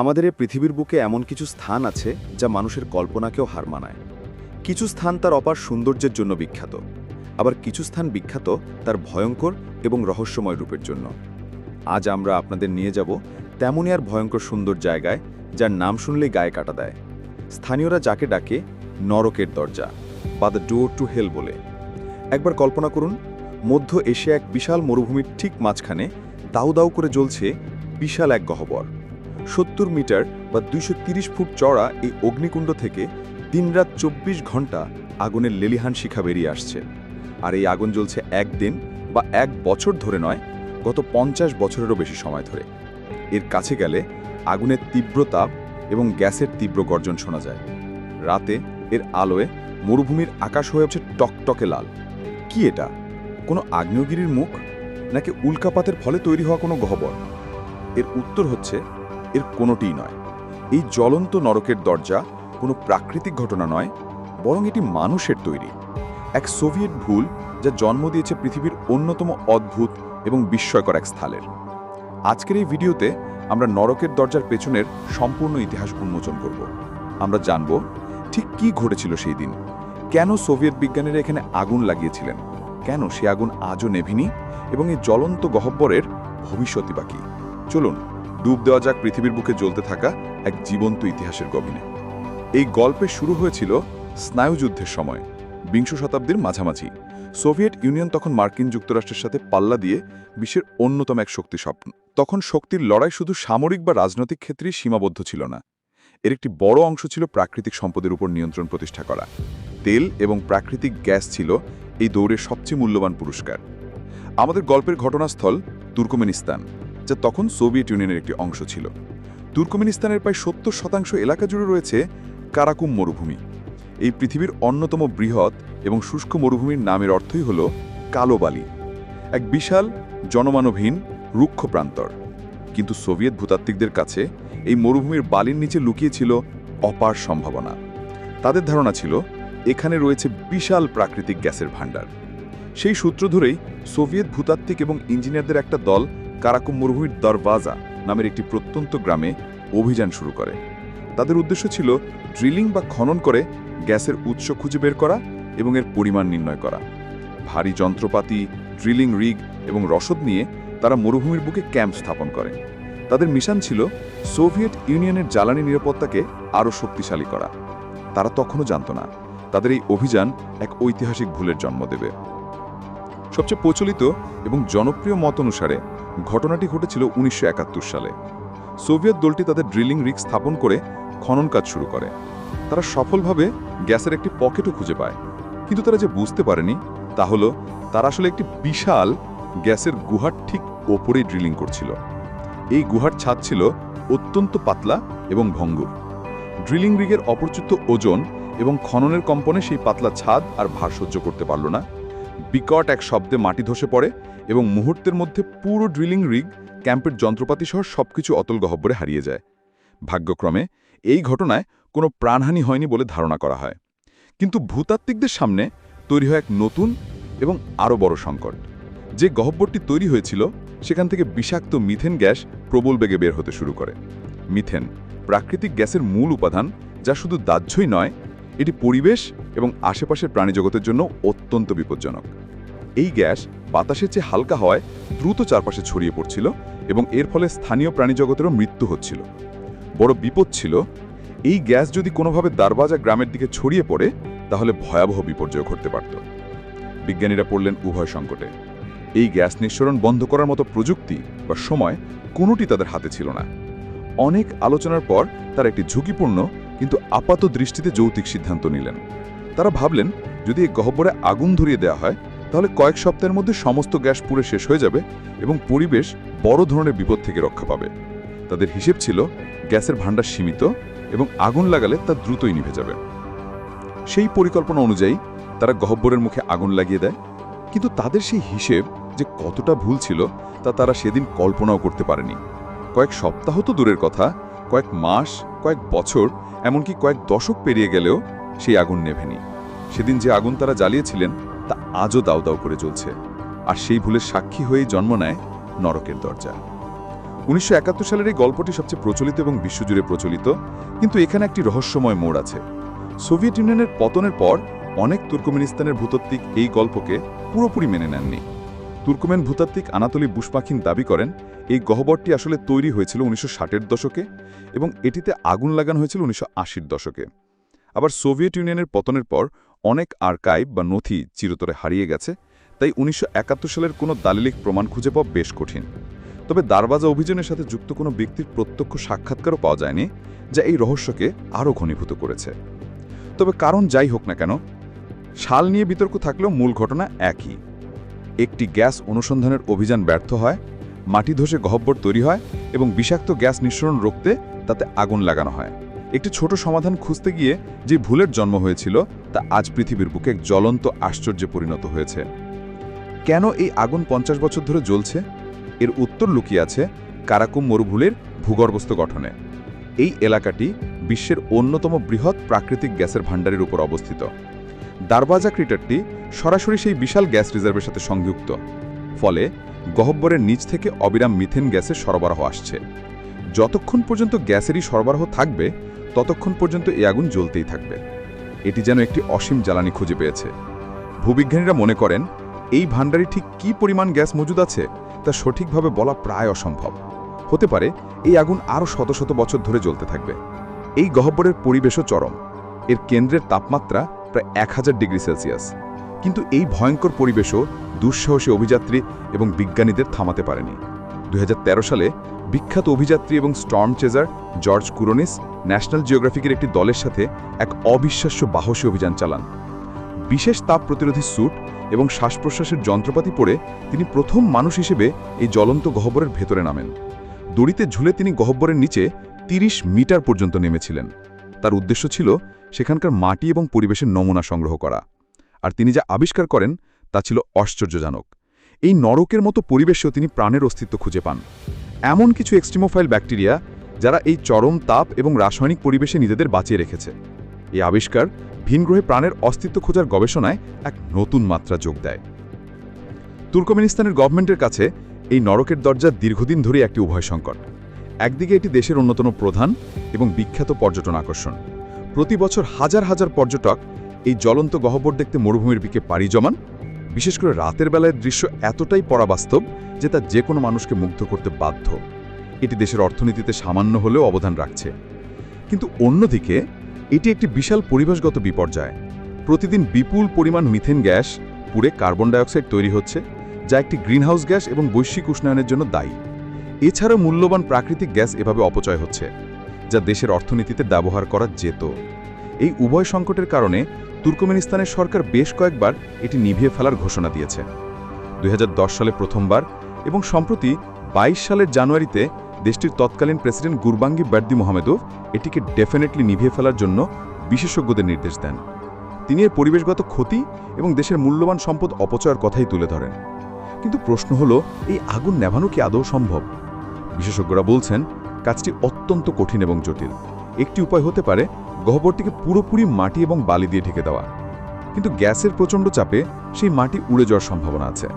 আমাদের এই পৃথিবীর বুকে এমন কিছু স্থান আছে যা মানুষের কল্পনাকেও হার মানায়। কিছু স্থান তার অপার সৌন্দর্যের জন্য বিখ্যাত, আবার কিছু স্থান বিখ্যাত তার ভয়ঙ্কর এবং রহস্যময় রূপের জন্য। আজ আমরা আপনাদের নিয়ে যাব তেমনই আর ভয়ঙ্কর সুন্দর জায়গায়, যার নাম শুনলেই গায়ে কাটা দেয়। স্থানীয়রা যাকে ডাকে নরকের দরজা বা দ্য ডোর টু হেল বলে। একবার কল্পনা করুন, মধ্য এশিয়া এক বিশাল মরুভূমির ঠিক মাঝখানে দাউ দাউ করে জ্বলছে বিশাল এক গহ্বর। সত্তর মিটার বা দুইশো ফুট চড়া এই অগ্নিকুণ্ড থেকে দিনরাত চব্বিশ ঘণ্টা আগুনের লেলিহান শিখা বেরিয়ে আসছে। আর এই আগুন জ্বলছে একদিন বা এক বছর ধরে নয়, গত পঞ্চাশ বছরেরও বেশি সময় ধরে। এর কাছে গেলে আগুনের তীব্র তাপ এবং গ্যাসের তীব্র গর্জন শোনা যায়। রাতে এর আলোয় মরুভূমির আকাশ হয়ে উঠছে টকটকে লাল। কি এটা? কোনো আগ্নেয়গিরির মুখ? নাকি উল্কাপাতের ফলে তৈরি হওয়া কোনো গহ্বর? এর উত্তর হচ্ছে এর কোনোটিই নয়। এই জ্বলন্ত নরকের দরজা কোনো প্রাকৃতিক ঘটনা নয়, বরং এটি মানুষের তৈরি। এক সোভিয়েত ভুল যা জন্ম দিয়েছে পৃথিবীর অন্যতম অদ্ভুত এবং বিস্ময়কর এক স্থলের। আজকের এই ভিডিওতে আমরা নরকের দরজার পেছনের সম্পূর্ণ ইতিহাস উন্মোচন করব। আমরা জানব ঠিক কি ঘটেছিল সেই দিন। কেন সোভিয়েত বিজ্ঞানীরা এখানে আগুন লাগিয়েছিলেন? কেন সে আগুন আজও নেভিনি? এবং এই জ্বলন্ত গহ্বরের ভবিষ্যৎই বাকি চলুন ডুব দেওয়া যাক পৃথিবীর বুকে জ্বলতে থাকা এক জীবন্ত ইতিহাসের গভীনে এই গল্পের শুরু হয়েছিল স্নায়ুযুদ্ধের সময়, বিংশ শতাব্দীর মাঝামাঝি। সোভিয়েত ইউনিয়ন তখন মার্কিন যুক্তরাষ্ট্রের সাথে পাল্লা দিয়ে বিশ্বের অন্যতম এক শক্তি স্বপ্ন। তখন শক্তির লড়াই শুধু সামরিক বা রাজনৈতিক ক্ষেত্রেই সীমাবদ্ধ ছিল না। এর একটি বড় অংশ ছিল প্রাকৃতিক সম্পদের উপর নিয়ন্ত্রণ প্রতিষ্ঠা করা। তেল এবং প্রাকৃতিক গ্যাস ছিল এই দৌড়ের সবচেয়ে মূল্যবান পুরস্কার। আমাদের গল্পের ঘটনাস্থল তুর্কমেনিস্তান। যা তখন সোভিয়েত ইউনিয়নের একটি অংশ ছিল। তুর্কমেনিস্তানের প্রায় সত্তর শতাংশ এলাকা জুড়ে রয়েছে কারাকুম মরুভূমি। এই পৃথিবীর অন্যতম বৃহৎ এবং শুষ্ক মরুভূমির নামের অর্থই হল কালো বালি, এক বিশাল জনমানবহীন রুক্ষ প্রান্তর। কিন্তু সোভিয়েত ভূতাত্ত্বিকদের কাছে এই মরুভূমির বালির নিচে লুকিয়েছিল অপার সম্ভাবনা। তাদের ধারণা ছিল, এখানে রয়েছে বিশাল প্রাকৃতিক গ্যাসের ভাণ্ডার। সেই সূত্র ধরেই সোভিয়েত ভূতাত্ত্বিক এবং ইঞ্জিনিয়ারদের একটা দল কারাকুম মরুভূমির দরওয়াজা নামের একটি প্রত্যন্ত গ্রামে অভিযান শুরু করে। তাদের উদ্দেশ্য ছিল ড্রিলিং বা খনন করে গ্যাসের উৎস খুঁজে বের করা এবং এর পরিমাণ নির্ণয় করা। ভারী যন্ত্রপাতি, ড্রিলিং রিগ এবং রসদ নিয়ে তারা মরুভূমির বুকে ক্যাম্প স্থাপন করে। তাদের মিশন ছিল সোভিয়েত ইউনিয়নের জ্বালানি নিরাপত্তাকে আরও শক্তিশালী করা। তারা তখনও জানত না, তাদের এই অভিযান এক ঐতিহাসিক ভুলের জন্ম দেবে। সবচেয়ে প্রচলিত এবং জনপ্রিয় মত অনুসারে ঘটনাটি ঘটেছিল উনিশশো একাত্তর সালে। সোভিয়েত দলটি তাদের ড্রিলিং রিগ স্থাপন করে খনন কাজ শুরু করে। তারা সফলভাবে গ্যাসের একটি পকেটও খুঁজে পায়। কিন্তু তারা যে বুঝতে পারেনি তা হলো, তারা আসলে একটি বিশাল গ্যাসের গুহার ঠিক ওপরেই ড্রিলিং করছিল। এই গুহার ছাদ ছিল অত্যন্ত পাতলা এবং ভঙ্গুর। ড্রিলিং রিগের অপরচ্যুত ওজন এবং খননের কম্পনে সেই পাতলা ছাদ আর ভার সহ্য করতে পারল না। বিকট এক শব্দে মাটি ধসে পড়ে এবং মুহূর্তের মধ্যে পুরো ড্রিলিং রিগ, ক্যাম্পের যন্ত্রপাতি সহ সবকিছু অতল গহ্বরে হারিয়ে যায়। ভাগ্যক্রমে, এই ঘটনায় কোনো প্রাণহানি হয়নি বলে ধারণা করা হয়। কিন্তু ভূতাত্ত্বিকদের সামনে তৈরি হয় এক নতুন এবং আরও বড় সংকট। যে গহ্বরটি তৈরি হয়েছিল, সেখান থেকে বিষাক্ত মিথেন গ্যাস প্রবল বেগে বের হতে শুরু করে। মিথেন, প্রাকৃতিক গ্যাসের মূল উপাদান, যা শুধু দাহ্যই নয়, এটি পরিবেশ এবং আশেপাশের প্রাণীজগতের জন্য অত্যন্ত বিপজ্জনক। এই গ্যাস বাতাসের চেয়ে হালকা হওয়ায় দ্রুত চারপাশে ছড়িয়ে পড়ছিল এবং এর ফলে স্থানীয় প্রাণীজগতেরও মৃত্যু হচ্ছিল। বড় বিপদ ছিল, এই গ্যাস যদি কোনোভাবে দারবাজা গ্রামের দিকে ছড়িয়ে পড়ে, তাহলে ভয়াবহ বিপর্যয় ঘটতে পারত। বিজ্ঞানীরা পড়লেন উভয় সংকটে। এই গ্যাস নিঃসরণ বন্ধ করার মতো প্রযুক্তি বা সময় কোনোটি তাদের হাতে ছিল না। অনেক আলোচনার পর তারা একটি ঝুঁকিপূর্ণ কিন্তু আপাত দৃষ্টিতে যৌতিক সিদ্ধান্ত নিলেন। তারা ভাবলেন, যদি এই গহ্বরে আগুন ধরিয়ে দেওয়া হয় তাহলে কয়েক সপ্তাহের মধ্যে সমস্ত গ্যাস পুড়ে শেষ হয়ে যাবে এবং পরিবেশ বড় ধরনের বিপদ থেকে রক্ষা পাবে। তাদের হিসেব ছিল গ্যাসের ভাণ্ডার সীমিত এবং আগুন লাগালে তা দ্রুতই নিভে যাবে। সেই পরিকল্পনা অনুযায়ী তারা গহ্বরের মুখে আগুন লাগিয়ে দেয়। কিন্তু তাদের সেই হিসেব যে কতটা ভুল ছিল তা তারা সেদিন কল্পনাও করতে পারেনি। কয়েক সপ্তাহ তো দূরের কথা, কয়েক মাস, কয়েক বছর, এমনকি কয়েক দশক পেরিয়ে গেলেও সেই আগুন নেভেনি। সেদিন যে আগুন তারা জ্বালিয়েছিলেন তা আজও দাউ দাউ করে জ্বলছে। আর সেই ভুলের সাক্ষী হয়েই জন্ম নেয় নরকের দরজা। উনিশশো সালের এই গল্পটি সবচেয়ে প্রচলিত এবং বিশ্বজুড়ে প্রচলিত, কিন্তু এখানে একটি রহস্যময় মোড় আছে। সোভিয়েত ইউনিয়নের পতনের পর অনেক তুর্কমেনিস্তানের ভূতাত্ত্বিক এই গল্পকে পুরোপুরি মেনে নেননি। তুর্কমেন ভূতাত্ত্বিক আনাতলি বুশপাখিন দাবি করেন, এই গহ্বরটি আসলে তৈরি হয়েছিল উনিশশো ষাটের দশকে এবং এটিতে আগুন লাগানো হয়েছিল উনিশশো আশির দশকে। আবার সোভিয়েত ইউনিয়নের পতনের পর অনেক আর্কাইভ বা নথি চিরতরে হারিয়ে গেছে, তাই উনিশশো একাত্তর সালের কোনো দালিলিক প্রমাণ খুঁজে পাওয়া বেশ কঠিন। তবে দারবাজা অভিযানের সাথে যুক্ত কোনো ব্যক্তির প্রত্যক্ষ সাক্ষাৎকারও পাওয়া যায়নি, যা এই রহস্যকে আরও ঘনীভূত করেছে। তবে কারণ যাই হোক না কেন শাল নিয়ে বিতর্ক থাকলেও মূল ঘটনা একই। একটি গ্যাস অনুসন্ধানের অভিযান ব্যর্থ হয়, মাটি ধসে গহ্বর তৈরি হয় এবং বিষাক্ত গ্যাস নিঃসরণ রোখতে তাতে আগুন লাগানো হয়। একটি ছোট সমাধান খুঁজতে গিয়ে যে ভুলের জন্ম হয়েছিল, তা আজ পৃথিবীর বুকে এক জ্বলন্ত আশ্চর্যে পরিণত হয়েছে। কেন এই আগুন পঞ্চাশ বছর ধরে জ্বলছে? এর উত্তর লুকিয়ে আছে কারাকুম মরুভূলের ভূগর্ভস্থ গঠনে। এই এলাকাটি বিশ্বের অন্যতম বৃহৎ প্রাকৃতিক গ্যাসের ভাণ্ডারের উপর অবস্থিত। দারবাজা ক্রিটারটি সরাসরি সেই বিশাল গ্যাস রিজার্ভের সাথে সংযুক্ত। ফলে গহ্বরের নিচ থেকে অবিরাম মিথেন গ্যাসের সরবরাহ আসছে। যতক্ষণ পর্যন্ত গ্যাসেরই সরবরাহ থাকবে ততক্ষণ পর্যন্ত এই আগুন জ্বলতেই থাকবে। এটি যেন একটি অসীম জ্বালানি খুঁজে পেয়েছে। ভূবিজ্ঞানীরা মনে করেন, এই ভাণ্ডারে ঠিক কী পরিমাণ গ্যাস মজুদ আছে, তা সঠিকভাবে বলা প্রায় অসম্ভব। হতে পারে, এই আগুন আরও শত শত বছর ধরে জ্বলতে থাকবে। এই গহ্বরের পরিবেশও চরম। এর কেন্দ্রের তাপমাত্রা প্রায় এক হাজার ডিগ্রি সেলসিয়াস। কিন্তু এই ভয়ঙ্কর পরিবেশও দুঃসাহসী অভিযাত্রী এবং বিজ্ঞানীদের থামাতে পারেনি। দুই হাজার তেরো সালে বিখ্যাত অভিযাত্রী এবং storm chaser George Kourounis national জিওগ্রাফিকের একটি দলের সাথে এক অবিশ্বাস্য বাহসী অভিযান চালান। বিশেষ তাপ প্রতিরোধী স্যুট এবং শ্বাস প্রশ্বাসের যন্ত্রপাতি পরে তিনি প্রথম মানুষ হিসেবে এই জ্বলন্ত গহ্বরের ভেতরে নামেন। দড়িতে ঝুলে তিনি গহ্বরের নিচে ৩০ মিটার পর্যন্ত নেমেছিলেন। তার উদ্দেশ্য ছিল সেখানকার মাটি এবং পরিবেশের নমুনা সংগ্রহ করা। আর তিনি যা আবিষ্কার করেন তা ছিল আশ্চর্যজনক। এই নরকের মতো পরিবেশেও তিনি প্রাণের অস্তিত্ব খুঁজে পান। এমন কিছু এক্সট্রিমোফাইল ব্যাকটেরিয়া যারা এই চরম তাপ এবং রাসায়নিক পরিবেশে নিজেদের বাঁচিয়ে রেখেছে। এই আবিষ্কার ভিনগ্রহে প্রাণের অস্তিত্ব খোঁজার গবেষণায় এক নতুন মাত্রা যোগ দেয়। তুর্কমেনিস্তানের গভর্নমেন্টের কাছে এই নরকের দরজা দীর্ঘদিন ধরে একটি উভয় সংকট। একদিকে এটি দেশের অন্যতম প্রধান এবং বিখ্যাত পর্যটন আকর্ষণ। প্রতি বছর হাজার হাজার পর্যটক এই জ্বলন্ত গহ্বর দেখতে মরুভূমির দিকে পাড়ি জমান। বিশেষ করে রাতের বেলায় দৃশ্য এতটাই পরাবাস্তব যে তা যে কোনো মানুষকে মুগ্ধ করতে বাধ্য। এটি দেশের অর্থনীতিতে সামান্য হলেও অবদান রাখছে। কিন্তু অন্যদিকে, এটি একটি বিশাল পরিবেশগত বিপর্যয়। প্রতিদিন বিপুল পরিমাণ মিথেন গ্যাস পুড়ে কার্বন ডাইঅক্সাইড তৈরি হচ্ছে, যা একটি গ্রিনহাউস গ্যাস এবং বৈশ্বিক উষ্ণায়নের জন্য দায়ী। এছাড়াও মূল্যবান প্রাকৃতিক গ্যাস এভাবে অপচয় হচ্ছে, যা দেশের অর্থনীতিতে ব্যবহার করা যেত। এই উভয় সংকটের কারণে তুর্কমেনিস্তানের সরকার বেশ কয়েকবার এটি নিভিয়ে ফেলার ঘোষণা দিয়েছে। দুই হাজার দশ সালে প্রথমবার এবং সম্প্রতি ২২ সালের জানুয়ারিতে দেশটির তৎকালীন প্রেসিডেন্ট গুরবাঙ্গি বার্দি মোহামেদov এটিকে ডেফিনেটলি নিভিয়ে ফেলার জন্য বিশেষজ্ঞদের নির্দেশ দেন। তিনি এর পরিবেশগত ক্ষতি এবং দেশের মূল্যবান সম্পদ অপচয়ের কথাই তুলে ধরেন। কিন্তু প্রশ্ন হলো, এই আগুন নেভানো কি আদৌ সম্ভব? বিশেষজ্ঞরা বলছেন, কাজটি অত্যন্ত কঠিন এবং জটিল। একটি উপায় হতে পারে, গহ্বরটিকে পুরোপুরি মাটি এবং বালি দিয়ে ঢেকে দেওয়া। কিন্তু গ্যাসের প্রচণ্ড চাপে সেই মাটি উড়ে যাওয়ার সম্ভাবনা আছে।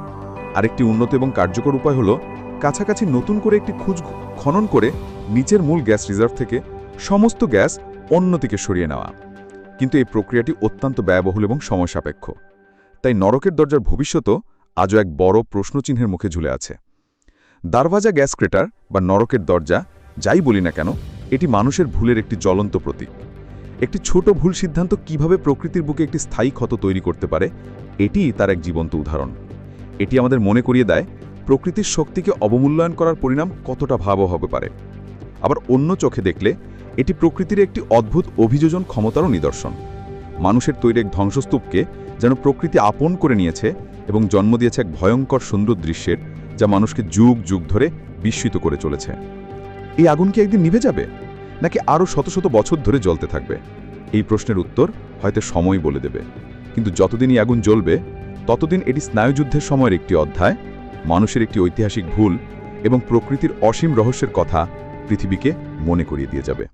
আরেকটি উন্নত এবং কার্যকর উপায় হলো, কাছাকাছি নতুন করে একটি খুঁজ খনন করে নিচের মূল গ্যাস রিজার্ভ থেকে সমস্ত গ্যাস অন্যদিকে সরিয়ে নেওয়া। কিন্তু এই প্রক্রিয়াটি অত্যন্ত ব্যয়বহুল এবং সময়সাপেক্ষ। তাই নরকের দরজার ভবিষ্যতও আজও এক বড় প্রশ্নচিহ্নের মুখে ঝুলে আছে। দারভাজা গ্যাস ক্রেটার বা নরকের দরজা, যাই বলি না কেন, এটি মানুষের ভুলের একটি জ্বলন্ত প্রতীক। একটি ছোট ভুল সিদ্ধান্ত কীভাবে প্রকৃতির বুকে একটি স্থায়ী ক্ষত তৈরি করতে পারে, এটিই তার এক জীবন্ত উদাহরণ। এটি আমাদের মনে করিয়ে দেয় প্রকৃতির শক্তিকে অবমূল্যায়ন করার পরিণাম কতটা ভাবও হবে পারে। আবার অন্য চোখে দেখলে, এটি প্রকৃতির একটি অদ্ভুত অভিযোজন ক্ষমতারও নিদর্শন। মানুষের তৈরি এক ধ্বংসস্তূপকে যেন প্রকৃতি আপন করে নিয়েছে এবং জন্ম দিয়েছে এক ভয়ঙ্কর সুন্দর দৃশ্যের, যা মানুষকে যুগ যুগ ধরে বিস্মিত করে চলেছে। এই আগুন কি একদিন নিভে যাবে? নাকি আরও শত শত বছর ধরে জ্বলতে থাকবে? এই প্রশ্নের উত্তর হয়তো সময় বলে দেবে। কিন্তু যতদিন এই আগুন জ্বলবে, ততদিন এটি স্নায়ুযুদ্ধের সময়ের একটি অধ্যায় মানুষের একটি ঐতিহাসিক ভুল এবং প্রকৃতির অসীম রহস্যের কথা পৃথিবীকে মনে করিয়ে দিয়ে যাবে।